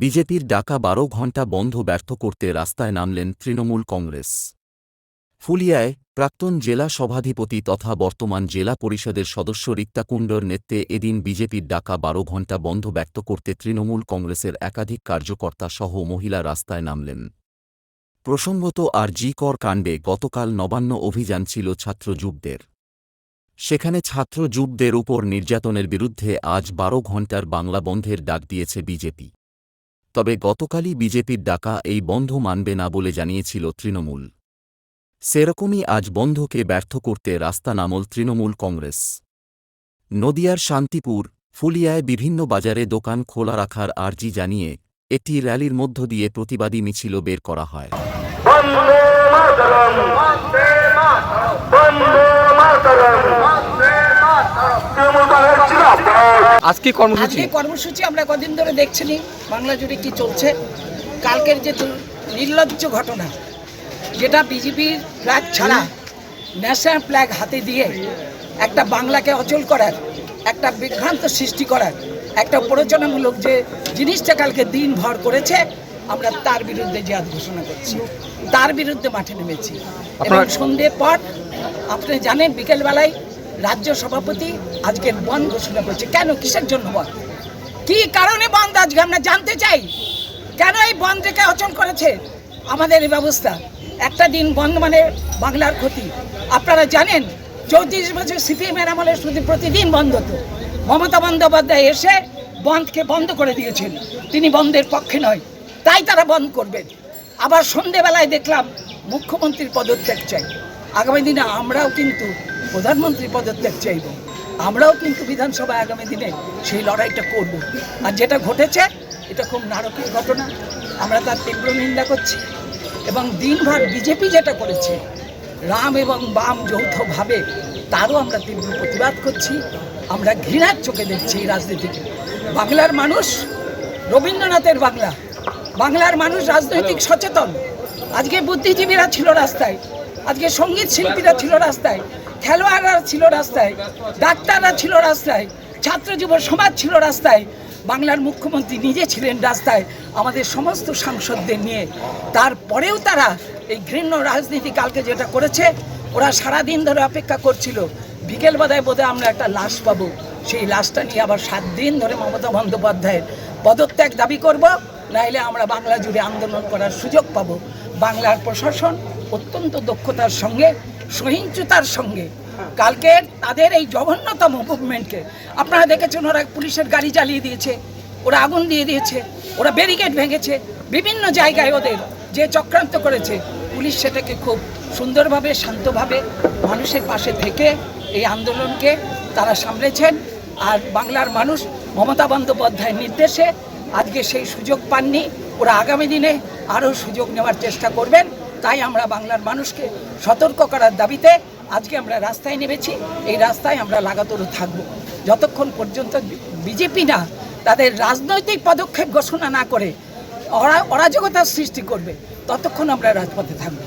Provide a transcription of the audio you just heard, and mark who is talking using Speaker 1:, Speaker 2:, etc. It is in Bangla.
Speaker 1: বিজেপির ডাকা বারো ঘণ্টা বন্ধ ব্যর্থ করতে রাস্তায় নামলেন তৃণমূল কংগ্রেস। ফুলিয়ায় প্রাক্তন জেলা সভাধিপতি তথা বর্তমান জেলা পরিষদের সদস্য রিক্তাকুণ্ডর নেতৃত্বে এদিন বিজেপির ডাকা বারো ঘণ্টা বন্ধ ব্যক্ত করতে তৃণমূল কংগ্রেসের একাধিক কার্যকর্তা সহ মহিলা রাস্তায় নামলেন। প্রসঙ্গত আর জি কর কাণ্ডে গতকাল নবান্ন অভিযান ছিল ছাত্র যুবদের সেখানে ছাত্র যুবদের উপর নির্যাতনের বিরুদ্ধে আজ বারো ঘণ্টার বাংলা বন্ধের ডাক দিয়েছে বিজেপি। তবে গতকালই বিজেপির ডাকা এই বন্ধ মানবে না বলে জানিয়েছিল তৃণমূল। সেরকমই আজ বন্ধকে ব্যর্থ করতে রাস্তা নামল তৃণমূল কংগ্রেস। নদিয়ার শান্তিপুর, ফুলিয়ায় বিভিন্ন বাজারে দোকান খোলা রাখার আর্জি জানিয়ে একটি র্যালির মধ্য দিয়ে প্রতিবাদী মিছিল বের করা হয়।
Speaker 2: আজকে কর্মসূচি?
Speaker 3: আজকে কর্মসূচি আমরা কদিন ধরে দেখছিনি। বাংলা জুড়ে কি চলছে? কালকের যে নির্লজ্জ ঘটনা যেটা বিজেপির ফ্ল্যাগ ছাড়া ন্যাশনাল ফ্ল্যাগ হাতে দিয়ে একটা বাংলাকে অচল করার একটা বিভ্রান্ত সৃষ্টি করার একটা প্ররোচনামূলক যে জিনিসটা কালকে দিন ভর করেছে আমরা তার বিরুদ্ধে জিয়াদ ঘোষণা করছি তার বিরুদ্ধে মাঠে নেমেছি। এবং
Speaker 2: আপনারা-
Speaker 3: সন্ধ্যে পর আপনি জানেন বিকেলবেলায় রাজ্য সভাপতি আজকের বন্ধ ঘোষণা করছে। কেন? কিসের জন্য বন্ধ? কি কারণে বন্ধ? আজকে আমরা জানতে চাই। কেন এই বন্ধকে অচল করেছে? আমাদের এই ব্যবস্থা। একটা দিন বন্ধ মানে বাংলার ক্ষতি। আপনারা জানেন, চৌত্রিশ বছর সিপিএমের আমলে শুধু প্রতিদিন বন্ধ হতো মমতা বন্দ্যোপাধ্যায় এসে বন্ধকে বন্ধ করে দিয়েছেন। তিনি বন্ধের পক্ষে নয়, তাই তারা বন্ধ করবেন। আবার সন্ধেবেলায় দেখলাম মুখ্যমন্ত্রীর পদত্যাগ চাই। আগামী দিনে আমরাও কিন্তু প্রধানমন্ত্রীর পদত্যাগ চাইব। আমরাও কিন্তু বিধানসভায় আগামী দিনে সেই লড়াইটা করব। আর যেটা ঘটেছে, এটা খুব নারকীয় ঘটনা। আমরা তার তীব্র নিন্দা করছি এবং দিনভর বিজেপি যেটা করেছে, রাম এবং বাম যৌথভাবে, তারও আমরা তীব্র প্রতিবাদ করছি। আমরা ঘৃণার চোখে দেখছি এই রাজনীতিকে। বাংলার মানুষ, রবীন্দ্রনাথের বাংলা। বাংলার মানুষ রাজনৈতিক সচেতন। আজকে বুদ্ধিজীবীরা ছিল রাস্তায়। আজকে সংগীত শিল্পীরা ছিল রাস্তায়। খেলোয়াড়রা ছিল রাস্তায়, ডাক্তাররা ছিল রাস্তায়, ছাত্র যুব সমাজ ছিল রাস্তায়, বাংলার মুখ্যমন্ত্রী নিজে ছিলেন রাস্তায়, আমাদের সমস্ত সাংসদদের নিয়ে। তারপরেও তারা এই ঘৃণ্য রাজনীতি কালকে যেটা করেছে, ওরা সারা দিন ধরে অপেক্ষা করছিল। বিকেল বাদায় বোধহয় আমরা একটা লাশ পাবো। সেই লাশটা নিয়ে আবার সাত দিন ধরে মমতা বন্দ্যোপাধ্যায়ের পদত্যাগ দাবি করব, নাইলে আমরা বাংলা জুড়ে আন্দোলন করার সুযোগ পাব। বাংলার প্রশাসন অত্যন্ত দক্ষতার সঙ্গে সহিংসতার সঙ্গে। কালকে তাদের এই জঘন্যতম মুভমেন্টকে আপনারা দেখেছেন ওরা পুলিশের গাড়ি চালিয়ে দিয়েছে, ওরা আগুন দিয়ে দিয়েছে, ওরা ব্যারিকেড ভেঙেছে, বিভিন্ন জায়গায় ওদের যে চক্রান্ত করেছে, পুলিশ সেটাকে খুব সুন্দরভাবে, শান্তভাবে মানুষের পাশে থেকে এই আন্দোলনকে তারা সামলেছেন। আর বাংলার মানুষ মমতা বন্দ্যোপাধ্যায়ের নির্দেশে আজকে সেই সুযোগ পাননি। ওরা আগামী দিনে আরও সুযোগ নেওয়ার চেষ্টা করবেন। তাই আমরা বাংলার মানুষকে সতর্ক করার দাবিতে আজকে আমরা রাস্তায় নেমেছি। এই রাস্তায় আমরা লাগাতর থাকব। যতক্ষণ পর্যন্ত বিজেপি না তাদের রাজনৈতিক পদক্ষেপ ঘোষণা না করে অরা, অরাজকতার সৃষ্টি করবে, ততক্ষণ আমরা রাজপথে থাকব।